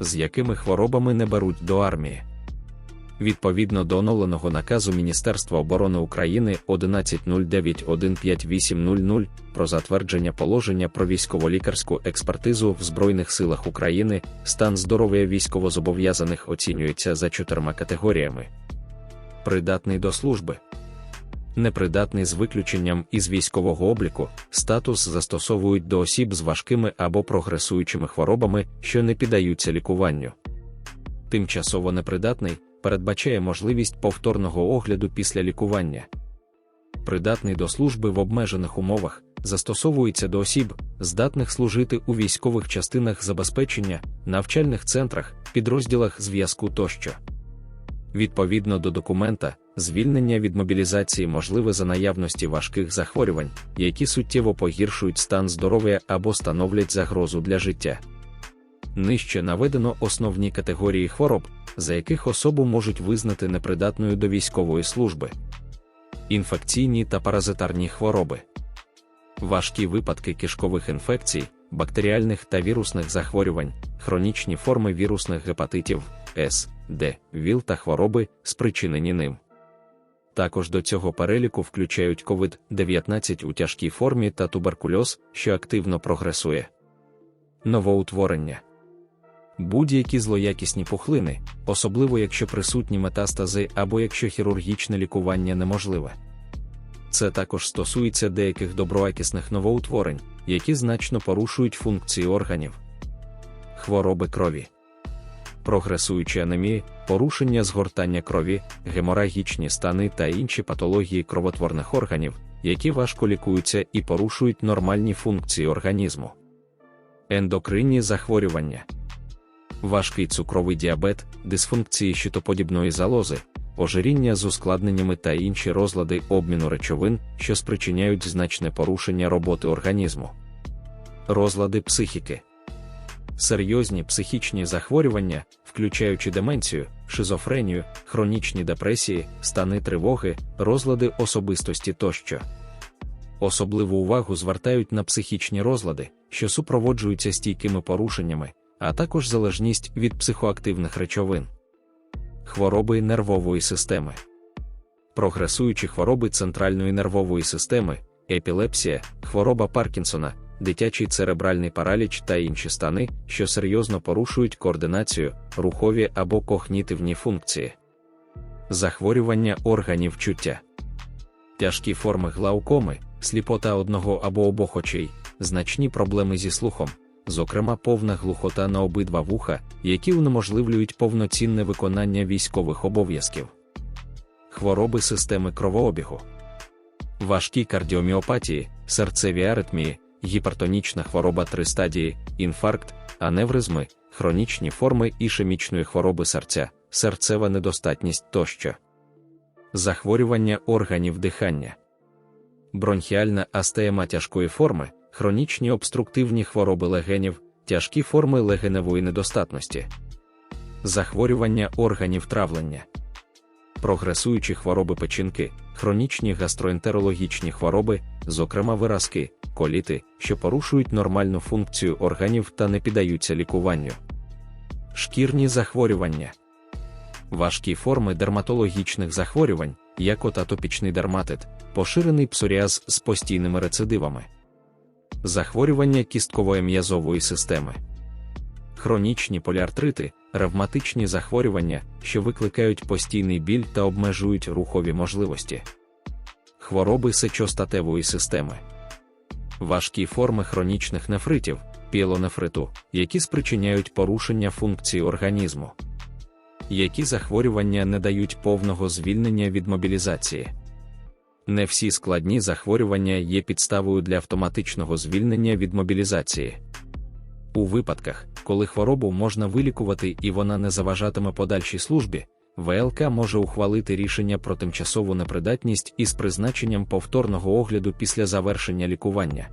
з якими хворобами не беруть до армії. Відповідно до оновленого наказу Міністерства оборони України 1109155800 про затвердження положення про військово-лікарську експертизу в Збройних силах України, стан здоров'я військовозобов'язаних оцінюється за чотирма категоріями: придатний до служби, непридатний з виключенням із військового обліку, статус застосовують до осіб з важкими або прогресуючими хворобами, що не піддаються лікуванню. Тимчасово непридатний передбачає можливість повторного огляду після лікування. Придатний до служби в обмежених умовах застосовується до осіб, здатних служити у військових частинах забезпечення, навчальних центрах, підрозділах зв'язку тощо. Відповідно до документа, звільнення від мобілізації можливе за наявності важких захворювань, які суттєво погіршують стан здоров'я або становлять загрозу для життя. Нижче наведено основні категорії хвороб, за яких особу можуть визнати непридатною до військової служби. Інфекційні та паразитарні хвороби, важкі випадки кишкових інфекцій, бактеріальних та вірусних захворювань, хронічні форми вірусних гепатитів, С, Д, ВІЛ та хвороби, спричинені ним. Також до цього переліку включають COVID-19 у тяжкій формі та туберкульоз, що активно прогресує. Новоутворення будь-які злоякісні пухлини, особливо якщо присутні метастази або якщо хірургічне лікування неможливе. Це також стосується деяких доброякісних новоутворень, які значно порушують функції органів, хвороби крові, прогресуючі анемії, порушення згортання крові, геморагічні стани та інші патології кровотворних органів, які важко лікуються і порушують нормальні функції організму, ендокринні захворювання. Важкий цукровий діабет, дисфункції щитоподібної залози, ожиріння з ускладненнями та інші розлади обміну речовин, що спричиняють значне порушення роботи організму, розлади психіки. Серйозні психічні захворювання, включаючи деменцію, шизофренію, хронічні депресії, стани тривоги, розлади особистості тощо. Особливу увагу звертають на психічні розлади, що супроводжуються стійкими порушеннями, а також залежність від психоактивних речовин, хвороби нервової системи, прогресуючі хвороби центральної нервової системи, епілепсія, хвороба Паркінсона, дитячий церебральний параліч та інші стани, що серйозно порушують координацію, рухові або когнітивні функції, захворювання органів чуття, тяжкі форми глаукоми, сліпота одного або обох очей, значні проблеми зі слухом зокрема повна глухота на обидва вуха, які унеможливлюють повноцінне виконання військових обов'язків, хвороби системи кровообігу, важкі кардіоміопатії, серцеві аритмії, гіпертонічна хвороба три стадії, інфаркт, аневризми, хронічні форми ішемічної хвороби серця, серцева недостатність тощо, захворювання органів дихання. Бронхіальна астеема тяжкої форми, хронічні обструктивні хвороби легенів, тяжкі форми легеневої недостатності, захворювання органів травлення, прогресуючі хвороби печінки, хронічні гастроентерологічні хвороби, зокрема виразки, коліти, що порушують нормальну функцію органів та не піддаються лікуванню, шкірні захворювання. Важкі форми дерматологічних захворювань, як от атопічний дерматит, поширений псоріаз з постійними рецидивами. Захворювання кісткової м'язової системи, хронічні поліартрити, ревматичні захворювання, що викликають постійний біль та обмежують рухові можливості, хвороби сечостатевої системи, важкі форми хронічних нефритів, пілонефриту, які спричиняють порушення функцій організму. Які захворювання не дають повного звільнення від мобілізації. Не всі складні захворювання є підставою для автоматичного звільнення від мобілізації. У випадках, коли хворобу можна вилікувати і вона не заважатиме подальшій службі, ВЛК може ухвалити рішення про тимчасову непридатність із призначенням повторного огляду після завершення лікування.